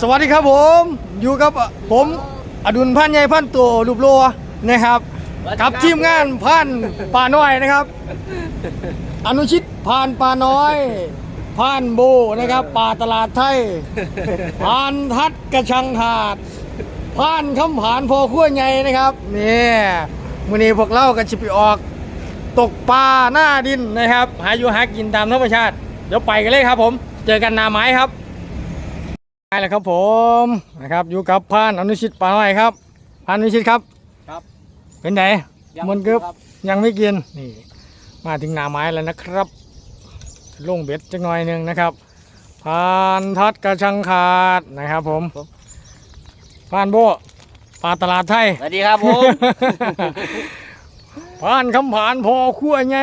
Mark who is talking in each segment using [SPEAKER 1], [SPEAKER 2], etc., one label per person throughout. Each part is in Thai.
[SPEAKER 1] สวัสดีครับผมอยู่กับผมอดุลพันใหญ่พันตัวรูปโลนะครับกับทีมงานพันป่าน้อยนะครับ อนุชิตพานป่าน้อยพานโบนะครับป่าตลาดไทยพานทัดกระชังถาดพานคำผานพอขั้วใหญ่นะครับนี่มือนี้พวกเรากันจะไปออก ตกปลาหน้าดินนะครับ หาอยู่หากินตามธรรมชาติ เดี๋ยวไปกันเลยครับผม เจอกันนาไม้ครับ ไปแล้วครับผมนะครับอยู่กับพานอนุชิตป่าน้อยครับพานอนุชิตครับ
[SPEAKER 2] ครับ
[SPEAKER 1] เป็นไง
[SPEAKER 2] ยัง
[SPEAKER 1] มันกึบ
[SPEAKER 2] ครับ
[SPEAKER 1] ยังไม่กินนี่มาถึงหนาไม้แล้วนะครับลงเบ็ดจักหน่อยหนึ่งนะครับพานทัดกระชังขาดนะครับ ผมพานโบปลาตลาดไทย
[SPEAKER 2] สวัสดีครับผม
[SPEAKER 1] ผ่านคำผ่านพอขั้วไง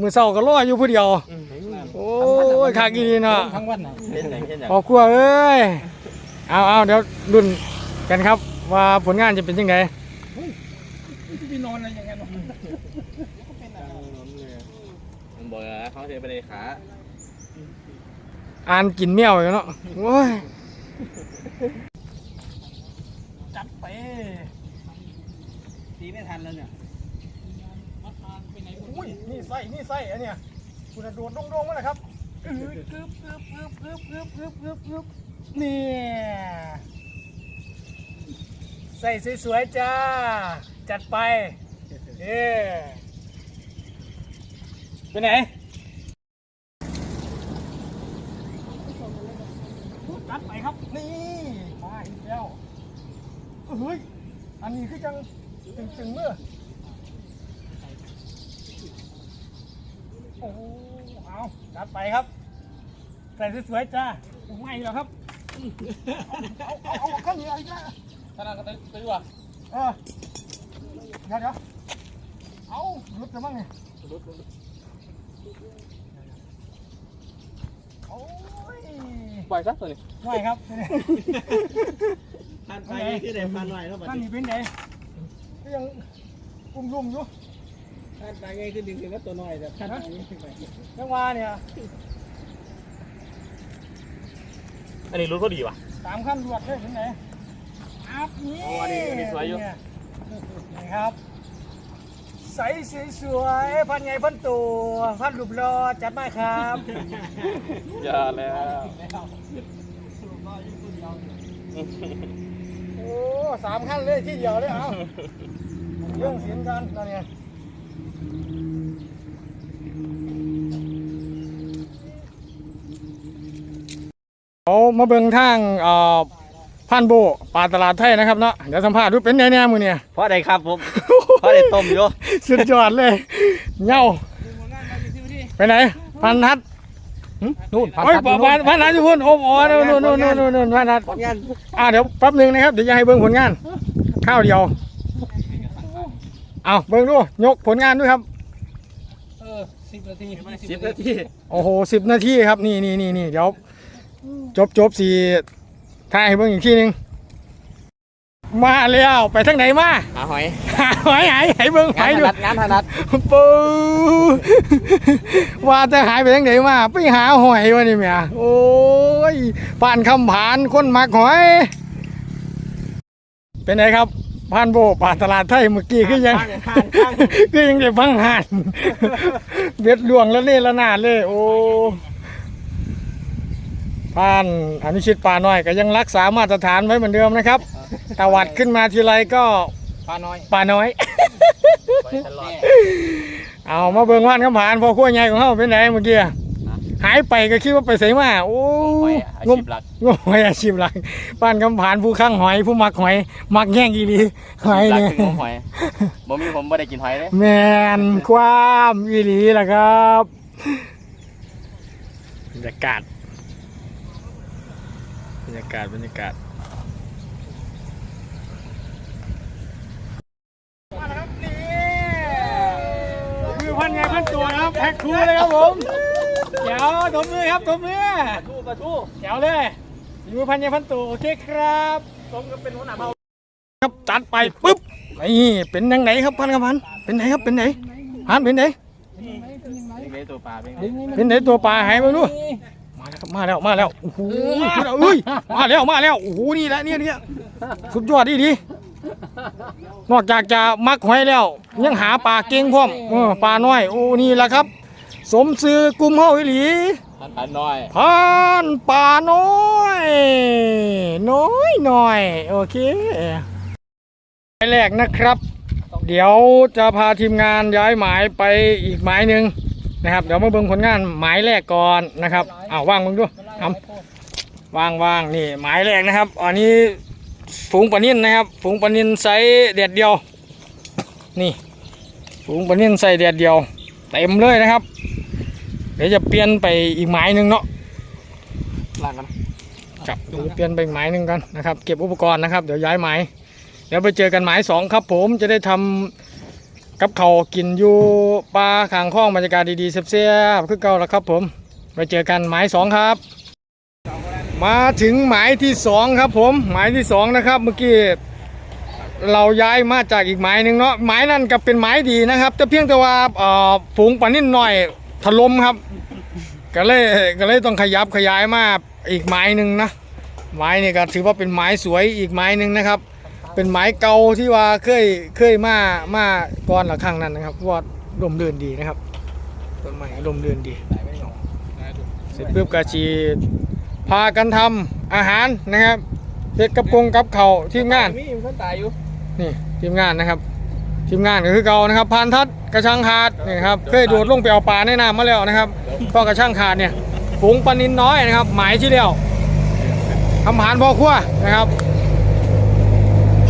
[SPEAKER 1] มือเศร้าก็รออยู่ผู้เดียวโอ้ ยขากอีนี่เนาะ
[SPEAKER 2] ทั้งวันเป็นไหนเป็นไหน
[SPEAKER 1] พอขั้วเอ้ยเอาเอาเดี๋ยวรุ่นกันครับ ว่าผลงานจะเป็นยังไง
[SPEAKER 2] พี่นอนอะไรอย่างเงี้ยผมบอกแล้วเขาเทไปเลยขา
[SPEAKER 1] อ่านกินเมี่ยวอยู่เนาะโอ้ยจัดไป
[SPEAKER 2] ตีไม่ทันแล้วเนี่ย
[SPEAKER 1] อุ้ยนี่ไส้นี่ไส้อันเนี้ยคุณโดดโดงๆมาเลยครับ อื้อกึบกึบกึบกึบกึบกึบกึบกึบนี่ใส่สวยๆจ้า จัดไปเย้ไปไหนจัดไปครับ นี่มาอีกแล้วเฮ้ย อันนี้คือจังตึงๆเมื่อโอ้ เอาจัดไปครับ ใส่สวยๆจ้าไม่หรอกครับ เอาเอาเอาข้าวเหนียวอีกแล้ว
[SPEAKER 2] ขนาดก็ตื้อตื้อว่ะ
[SPEAKER 1] เออเดี๋ยวเดี๋ยวเอาลุดจะบ้างไงโอ้ย
[SPEAKER 2] ปล่อยซะตัวนี้
[SPEAKER 1] ไม่ครับ
[SPEAKER 2] พันไปที่ไหนพันไหน่อยแล้วบัด
[SPEAKER 1] ท่าน
[SPEAKER 2] นี่
[SPEAKER 1] เป็นไงก็ยังกุ้มรุ่มอยู่
[SPEAKER 2] พันไปไงขึ้นดึงถึงก็ตัวน้อยแต่พันไปนี่ขึ้นไป
[SPEAKER 1] ยังว่าเนี่ย
[SPEAKER 3] อันนี้รู้เขาดีว่ะ
[SPEAKER 1] สามขั้นรวดเลยเป็นไงครับนี่
[SPEAKER 3] โอ้อันนี้อันนี้สวยอยู่
[SPEAKER 1] เนี่นี่ครับ ใสสวยๆพันไงพันตัวพันรูปรอจัดมาครับ
[SPEAKER 3] อย่าแล้ว
[SPEAKER 1] โอ้สามขั้นเลยที่เดียวเลยเอาเรื่องเสียงกันตอนนี้ เอามาเบิ่งทางเอ่อพันโบปลาตลาดไทยนะครับเนาะเดี๋ยวสัมภาษณ์ดูเป็นไงเนี่ยมือเนี่ย
[SPEAKER 2] เพราะอะไรครับผม เพราะอะไรต้มอยู่
[SPEAKER 1] สุดยอดเลยเงาไปไหน พันทัด
[SPEAKER 2] นู่น
[SPEAKER 1] โอ้ยพันพันทัดอยู่พุ่นโอ้โหนู่นนู่นนู่นนู่นนู่นนู่นพันทัด
[SPEAKER 2] ผลงาน
[SPEAKER 1] อ่าเดี๋ยวแป๊บหนึงนะครับเดี๋ยวจะให้เบิ่งผลงาน ข้าวเดียวเอาเบิ่งดูยกผลงานด้วยครับ
[SPEAKER 2] เออสิบนาทีสิบนาที
[SPEAKER 1] โอ้โหสิบนาทีครับนี่นี่นี่นี่เดี๋ยว จบจบสี่ถ่ายให้เบิ่งอีกทีหนึงมาแล้วไปทางไหนมา
[SPEAKER 2] หาหอย
[SPEAKER 1] หาหายหายหายเบิ่ง
[SPEAKER 2] งา
[SPEAKER 1] หานย
[SPEAKER 2] ถ
[SPEAKER 1] ดู
[SPEAKER 2] นัดงานถนัด
[SPEAKER 1] ปูว่าจะหายไปทางไหนมาไปหาหอยวะนี่เมียโอ้ยป่านคำผานคนมักหอย เป็นไงครับพานโบป่าตลาดไทยเมื่อกี้คือยัง
[SPEAKER 2] ข้างข้าง
[SPEAKER 1] คือยังได้ฟังหานเบ็ดหลวงแล้วนี่ละนาดเลย โอ้ พานอนุชิตป่าน้อยก็ยังรักษามาตรฐานไว้เหมือนเดิมนะครับตวัดขึ้นมาทีไรก็
[SPEAKER 2] ปลาน้อย
[SPEAKER 1] ป่าน้อย
[SPEAKER 2] ไปตลอด
[SPEAKER 1] เอามาเบิ่งว่านคำผานพอขั้วใหญ่ของเขาเป็นไงเมื่อกี้หายไปก็คิดว่าไปใส่มาโอ้
[SPEAKER 2] หอย
[SPEAKER 1] ย
[SPEAKER 2] อางชี
[SPEAKER 1] ม
[SPEAKER 2] พหลัก
[SPEAKER 1] งมหอยอาชีพหลักบ้านคำผานผู้ข้างหอยผู้มักหอย มักแย่งอีหลีหอย
[SPEAKER 2] หลัก
[SPEAKER 1] เนี่ย
[SPEAKER 2] ถึงหอยบ่มีผมไม่ได้กินหอยเลย
[SPEAKER 1] แมนความอีหลีล่ะครับบรรยากาศ บรรยากาศบรรยากาศมาแล้วครับนี่คือพันไงพันตัวนะครับแพ็คคูเลยครับผมเดี๋ยวตบมือครับตบมือ
[SPEAKER 2] ทูปลาทู
[SPEAKER 1] เดี๋ยวเลยอยู่พันยพันตัวโอเคครับสมกับเป็นหัวหน้าเบาครับจัดไปปุ๊บนี่เป็นยังไงครับพันกับพันเป็นไหนครับเป็นไหนพันเป็นไหน
[SPEAKER 2] เล็กๆตัวปลาเป็นไง
[SPEAKER 1] เป็นไหนตัวปลาหายไปดู มมาแล้วครับมาแล้วมาแล้วโอ้โหเอ้ยมาแล้วมาแล้วโอ้โหนี่แหละเนี่ยเนี่ยสุดยอดดีดีนอกจากจะมักหอยแล้ว ยังหาปลาเก่งพร้อมเออปลาน้อยโอ้นี่แหละครับ สมซื้อกลุ่มเฮาอีหลี
[SPEAKER 3] ท่านปลาน้อย
[SPEAKER 1] พานป่าน้อยน้อยหน่อยโอเคหมายแรกนะครับ เดี๋ยวจะพาทีมงานย้ายหมายไปอีกหมายหนึ่ง นะครับ เดี๋ยวมาเบิ่งผลงานหมายแรกก่อนนะครับอ้าวว่างมึงดูทำว่างว่างนี่หมายแรกนะครับ อันนี้ฝูงปลานิ่นนะครับฝูงปลานิ่นไซส์เด็ดเดียว นี่ฝูงปลานิ่นไซส์เด็ดเดียว เต็มเลยนะครับ เดี๋ยวจะเปลี่ยนไปอีกหมายหนึ่งเนาะ
[SPEAKER 3] ล่างกัน
[SPEAKER 1] ครับเดี๋ยวจะเปลี่ยนไปอีกหมายหนึ่งกันนะครับ เก็บอุปกรณ์นะครับ เดี๋ยวย้ายหมายเดี๋ยวไปเจอกันหมายสองครับ ผมจะได้ทำ กับเขากินอยู่ปลาขางคล้องบรรยากาศดีๆเสียบๆคือเก่าแล้วครับผมไปเจอกันหมายสองครับ มาถึงหมายที่สองครับผมหมายที่สองนะครับ เมื่อกี้เราย้ายมาจากอีกหมายหนึ่งเนาะหมายนั่นก็เป็นหมายดีนะครับแต่เพียงแต่ว่าฝูงปลานิ่นหน่อยถล่มครับ ก็เลยก็เลยต้องขยับขยายมาอีกไม้หนึ่งนะไม้นี่ก็ถือว่าเป็นไม้สวยอีกไม้หนึ่งนะครับ เป็นไม้เก่าที่ว่าเคยเคยมามาก่อนละครั้งนั้นนะครับเพราะว่าลมเดือนดีนะครับต้นไม้ลมเดือนดี เสร็จปุ๊บก็ชีพากันทำอาหารนะครับเฮ็ดกับกงกับเขาวทีมงาน
[SPEAKER 2] มีคนตายอยู่
[SPEAKER 1] นี่ทีมงานนะครับ ทีมงานก็คือเก่านะครับพันทัดกระชังขาดนี่ครับเคยโดดลงไปเอาปลาในน้ำมาแล้วนะครับก็กระชังขาดเนี่ยฝูงปลานินน้อยนะครับ หมายที่เดียวทำหารพ่อครัวนะครับ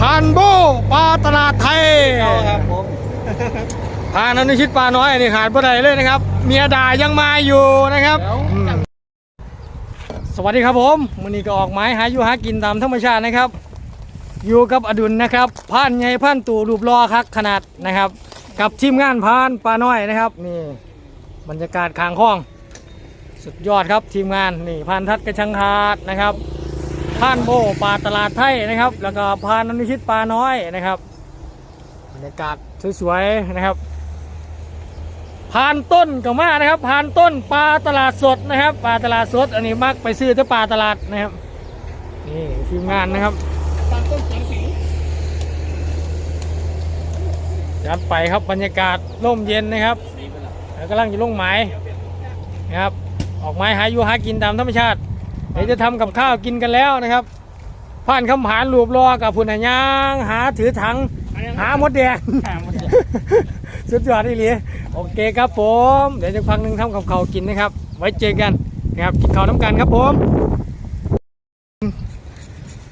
[SPEAKER 1] พันโบปลาตลาดไทย
[SPEAKER 2] เอาครับผม
[SPEAKER 1] พานันชิตปลาน้อยนี่ขาดบ่ได้เลยนะครับ เมียด่ายังมาอยู่นะครับอืมสวัสดีครับผมวันนี้ก็ออกไม้หาอยู่หากินตามธรรมชาตินะครับ อยู่กับอดุลนะครับผ่านใหญ่ผ่านตู่รูปรอคักขนาดนะครับ กับทีมงานพานปลาน้อยนะครับนี่บรรยากาศคางคล้อง สุดยอดครับทีมงานนี่พานทัดกระชังคาดนะครับ พานโบปลาตลาดไทยนะครับ แล้วก็พานนุชิตปลาน้อยนะครับบรรยากาศสวยๆนะครับพานต้นก็มานะครับพานต้นปลาตลาดสดนะครับปลาตลาดสด อันนี้มักไปซื้อที่ปลาตลาดนะครับนี่ทีมงานนะครับ
[SPEAKER 2] ตาต้นสียงสิง
[SPEAKER 1] จัดไปครับบรรยากาศร่มเย็นนะครับแล้วกำลังจะลงไม้นะครับออกไม้หาอยู่หากินตามธรรมชาติ ดี๋ยวจะทำกับข้าวกินกันแล้วนะครับ ผ่านคำผานรูปรอกับพุ่นน่ะย่างหาถือถัง หาหมดแดง สุดยอดอีหลีโอเคครับผม เดี๋ยวจะพักหนึ่งทำกับข้าวกินนะครับ ไว้เจอกันนะครับกินข้าวน้ำกันครับผม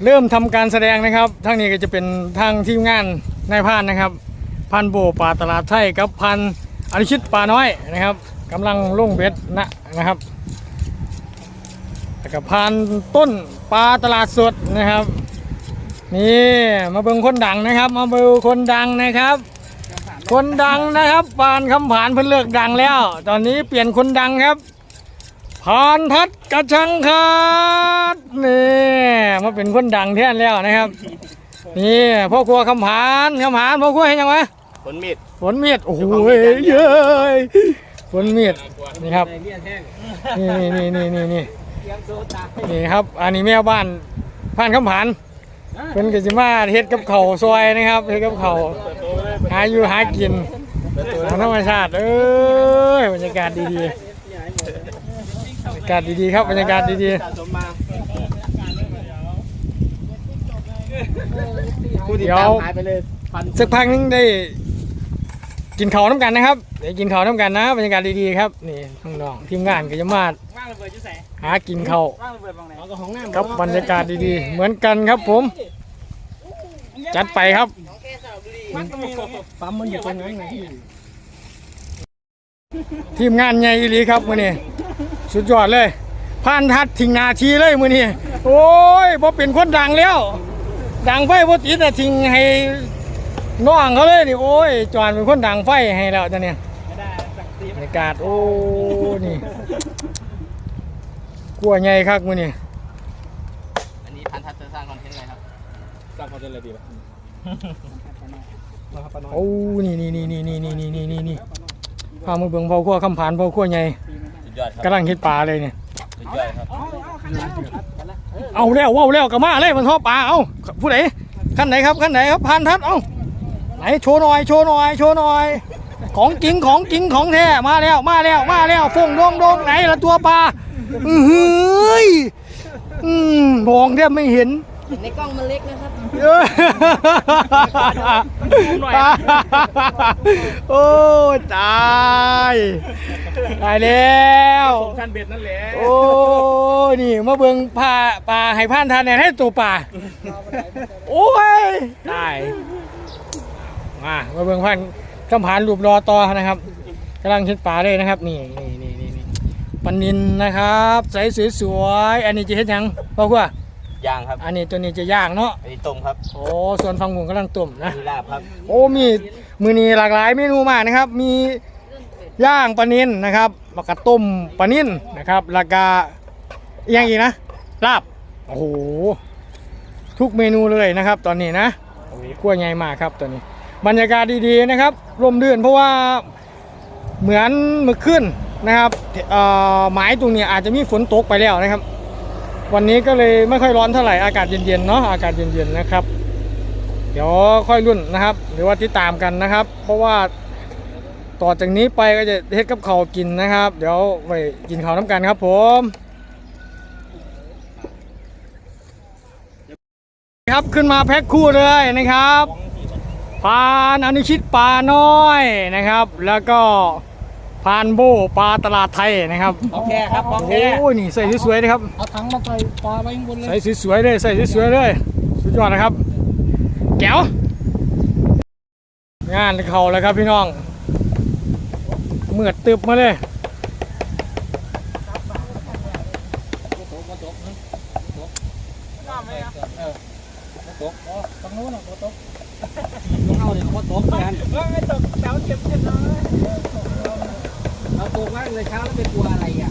[SPEAKER 1] เริ่มทำการแสดงนะครับทางนี้ก็จะเป็นทางทีมงานนายพรานนะครับ พันโบป่าตลาดไทยกับพันอนิชิตป่าน้อยนะครับกำลังลงเบ็ดนะนะครับ แล้วกับพันต้นปลาตลาดสดนะครับ นี่มาเบิ่งคนดังนะครับ มาเบิ่งคนดังนะครับ คนดังนะครับปานคำผานเพิ่นเลิกดังแล้ว ตอนนี้เปลี่ยนคนดังครับพานทัดกระชังขาดนี่มาเป็นคนดังแทนแล้วนะครับ นี่พ่อครัวคำผานคำผานพ่อครัวเห็นยังไง
[SPEAKER 3] ผลมีด
[SPEAKER 1] ฝนเมียดโอ้โหเย้ยฝนเมียดนี่ครับ
[SPEAKER 2] ในเลี่ยนแห้ง
[SPEAKER 1] นี่นี่นี่ นี่นี่
[SPEAKER 2] เตรียมโซตาย
[SPEAKER 1] นี่ครับ อันนี้แม่บ้านผ่านคำผานเป็นกิจมาเฮ็ดกับเขาวซอยนะครับเฮ็ดกับเขาวหาอยู่หากินของธรรมชาติเอ้ยบรรยากาศดีๆบรรยากาศดีๆครับบรรยากาศดี
[SPEAKER 2] สะสมมาผู้ติดตามหายไปเลยพัน
[SPEAKER 1] ๆสักพักนึงได้ กินข้าวน้ำกันนะครับเดี๋ยวกินข้าวน้ำกันนะบรรยากาศดีๆครับนี่น้องๆทีมงานก็จะมา
[SPEAKER 2] ว่างระเบิดจะใส่
[SPEAKER 1] หากินข้าว
[SPEAKER 2] ว่างระเบิดบางไหนก็ของน้ำ
[SPEAKER 1] กับบรรยากาศดีๆ เหมือนกันครับผม จัดไปครับ
[SPEAKER 2] ปั๊มมันอยู่ตรงนั้นไงที่
[SPEAKER 1] ทีมงานใหญ่อีหลีครับมื้อนี้สุดยอดเลยผ่านทัดทิ้งนาทีเลยมื้อนี้โอ้ยบ่เป็นคนดังแล้ว ดังไฟบ่ติดแต่ทิ้งให้ น้องเขาเลยนี่โอ้ยจอนเป็นคนดังไฟให้แล้วจ้ะเนี่ย
[SPEAKER 2] ไม่ได้สักตี
[SPEAKER 1] บรรยากาศโอ้นี่กลัวใหญ่คักมื้อนี้
[SPEAKER 3] อันนี้พันทัดจะสร้างคอนเทนต์อะไรครับสร้างคอนเทนต์อะไรดีวะ
[SPEAKER 1] โอ้นี่นี่นี่นี่นี่นี่นี่นี่นี่นี่พามือเบิ่งเผาขั้วคำผานเผาขั้วใหญ่
[SPEAKER 3] สุดยอดครับ
[SPEAKER 1] กำลังเฮ็ดปลาเลยเนี่ย
[SPEAKER 3] สุดช่วยครับ
[SPEAKER 1] เอาแล้วเว้าแล้วก็มาเลยมันทอปลาเอาผู้ใดขั้นไหนครับขั้นไหนครับพันทัดเอาไหน โชว์หน่อย โชว์หน่อย โชว์หน่อย ของจริง ของจริง ของแท้ มาแล้ว มาแล้ว มาแล้วฟงดงดงไหนละตัวปลาอือหืออืมมองแทบไม่เห็น
[SPEAKER 4] ในกล้องมันเล็กนะครับ
[SPEAKER 1] เอ้ยโอ้ยตายตายแล้ว
[SPEAKER 3] ขั้นเบ็ดนั่นแหละ
[SPEAKER 1] โอ้ยนี่มาเบิ่งปลาปลาให้ผ่านทานเนี่ยให้ตัวปลาโอ้ยตาย มามาเบิ่งผ่านคำผ่านรูปรอต่อนะครับกำลังคิดปลาเลยนะครับ นี่นี่นี่นี่นี่ปันนินนะครับใสสวยๆอันนี้จะเห็นยังพ่อครัว
[SPEAKER 3] ย่างครับ
[SPEAKER 1] อันนี้ตัวนี้จะย่างเนาะ
[SPEAKER 3] อันนี้ต้มครับ
[SPEAKER 1] โอ้ส่วนฟังหุงกำลังตุ่มนะ
[SPEAKER 3] มีลาบครับ
[SPEAKER 1] โอ้มีมือนี้หลากหลายเมนูมากนะครับ มีย่างปลานินนะครับแล้วก็ต้มปลานินนะครับแล้วก็อีกอย่างอีกนะลาบโอ้โหทุกเมนูเลยนะครับ ตอนนี้นะโอ้ยกล้วยใหญ่มากครับตอนนี้ บรรยากาศดีๆนะครับร่มรื่นเพราะว่าเหมือนเมื่อคืนนะครับเอ่อหมายตรงนี้อาจจะมีฝนตกไปแล้วนะครับ วันนี้ก็เลยไม่ค่อยร้อนเท่าไหร่อากาศเย็นๆเนาะอากาศเย็นๆนะครับ เดี๋ยวค่อยรุ่นนะครับ หรือว่าติดตามกันนะครับ เพราะว่าต่อจากนี้ไปก็จะเฮ็ดกับเขากินนะครับ เดี๋ยวไปกินข้าวน้ำกันครับผมครับขึ้นมาแพ็คคู่เลยนะครับ พานอนุชิตปลาน้อยนะครับ แล้วก็พานโบปลาตลาดไทยนะครับ
[SPEAKER 2] ของแท้ครับของ
[SPEAKER 1] โอ้
[SPEAKER 2] แท้
[SPEAKER 1] ยนี่ใส่สวยๆนะครับ
[SPEAKER 2] เอาถังมาใส่ปลาไว้ข้างบนเลย
[SPEAKER 1] ใส่สวยๆเลยใส่สวยๆเลยสุดยอดนะครับ แก้ว งานเขาแล้วครับพี่น้องเมือดตึบมาเลย
[SPEAKER 2] ฝั่งโน้นน่ะโคตกเอาเดี๋ยวโค ตกเหมือนกันเออไม่ตกแต่ว่าเจ็บเจ็บนะเราตกมากเลยเช้าแล้วไปกลัวอะไรอะ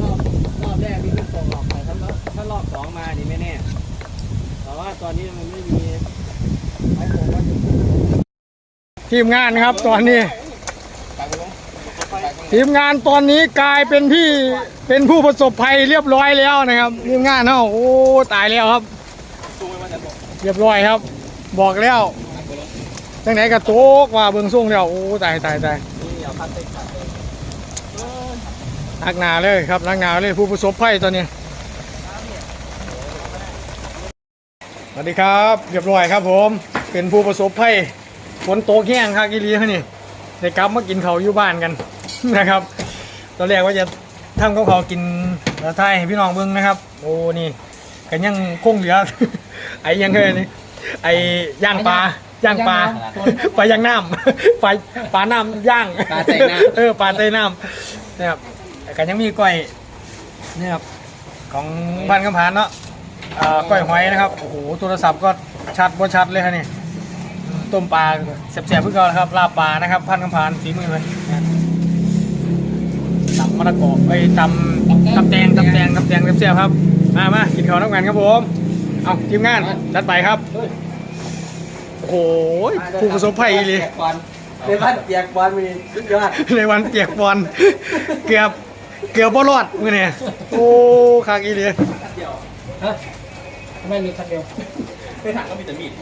[SPEAKER 2] รอบรอบแรกนี่ไม่ตกหรอกแต่ถ้ารอบถ้ารอบสองมานี่ไม่แน่แต่ว่าตอนนี้มันไม่มีเขาบอกว่า
[SPEAKER 1] ทีมงานครับตอนนี้ ทีมงานตอนนี้กลายเป็นที่ เป็นผู้ประสบภัยเรียบร้อยแล้วนะครับทีมงานเนาะโอ้ตายแล้วครับ เรียบร้อยครับ บอกแล้วจังไหนกระโตกว่าเบื้องส่งแล้วโอ้ตายตายตา
[SPEAKER 2] ย
[SPEAKER 1] นักหนาเลยครับนักหนาเลยผู้ประสบภัยตอนนี้สวัสดีครับ เรียบร้อยครับผม เป็นผู้ประสบภัยฝนตกแห้งครับกิลีเขานี่ได้กลับมากินเขาวอยู่บ้านกันนะครับ ตอนแรกว่าจะ ทำกับเขาวกินแล้วไทยให้พี่น้องเบิ้งนะครับ โอ้นี่กันยังคงเหลือ ไอ้ยังเคยนี่ไอ้ย่างปลาย่างปลาปลาย่างน้ำปลาปลาน้ำย่าง
[SPEAKER 2] ปลาใส่น้
[SPEAKER 1] เออปลาใต้น้ำนะครับแต่กันยังมีก้อยนี่ครับของพันกำพานเนาะเอ่อก้อยหอยนะครับโอ้โหโทรศัพท์ก็ชัดบ่ชัดเลยครับนี่อืมต้มปลาแซ่บๆเพื่อก่อนครับลาบปลานะครับ พันกำพานฝีมือเลยตำ มะละกอไอ้ยตำตำแตงตำแตงตำแตงแซ่บๆครับ มามากินข้าวน้ำกันครับผม เอาทีมงานจัดไปครับ โอ้โหผู้ประสบภัยอีหลี
[SPEAKER 2] แจกบอลในบ้านแจกบอลมีสุดยอด
[SPEAKER 1] ในวันเปียกบอลเกือบเกือบบ่รอดมือเนี่ยโอ้คากอีเลย
[SPEAKER 2] ไม่มีทักเดียว
[SPEAKER 3] ไปถังก็มีแต่มีด